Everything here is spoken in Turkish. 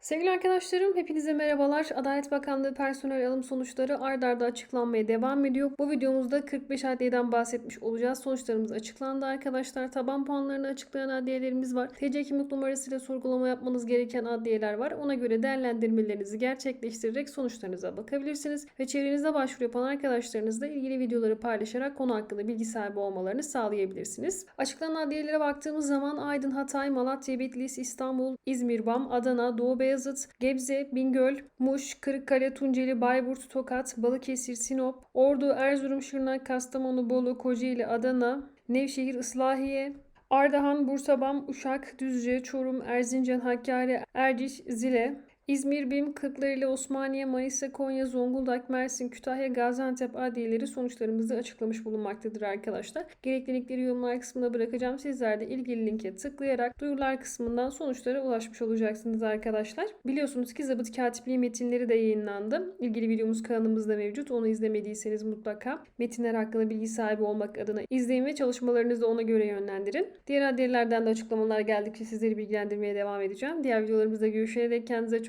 Sevgili arkadaşlarım hepinize merhabalar. Adalet Bakanlığı personel alım sonuçları ard arda açıklanmaya devam ediyor. Bu videomuzda 45 adliyeden bahsetmiş olacağız. Sonuçlarımız açıklandı arkadaşlar. Taban puanlarını açıklayan adliyelerimiz var. TC kimlik numarasıyla sorgulama yapmanız gereken adliyeler var. Ona göre değerlendirmelerinizi gerçekleştirerek sonuçlarınıza bakabilirsiniz. Ve çevrenizde başvuru yapan arkadaşlarınızla ilgili videoları paylaşarak konu hakkında bilgi sahibi olmalarını sağlayabilirsiniz. Açıklanan adliyelere baktığımız zaman Aydın, Hatay, Malatya, Bitlis, İstanbul, İzmir, Bam, Adana, Doğu Beyazıt, Gebze, Bingöl, Muş, Kırıkkale, Tunceli, Bayburt, Tokat, Balıkesir, Sinop, Ordu, Erzurum, Şırnak, Kastamonu, Bolu, Kocaeli, Adana, Nevşehir, Islahiye, Ardahan, Bursa, Bam, Uşak, Düzce, Çorum, Erzincan, Hakkari, Erciş, Zile, İzmir, Bim, Kırklareli, Osmaniye, Manisa, Konya, Zonguldak, Mersin, Kütahya, Gaziantep adliyeleri sonuçlarımızı açıklamış bulunmaktadır arkadaşlar. Gerekli linkleri yorumlar kısmına bırakacağım. Sizler de ilgili linke tıklayarak duyurular kısmından sonuçlara ulaşmış olacaksınız arkadaşlar. Biliyorsunuz ki zabıt katipliği metinleri de yayınlandı. İlgili videomuz kanalımızda mevcut. Onu izlemediyseniz mutlaka metinler hakkında bilgi sahibi olmak adına izleyin ve çalışmalarınızı ona göre yönlendirin. Diğer adliyelerden de açıklamalar geldikçe sizleri bilgilendirmeye devam edeceğim. Diğer videolarımızda görüşene dek kendinize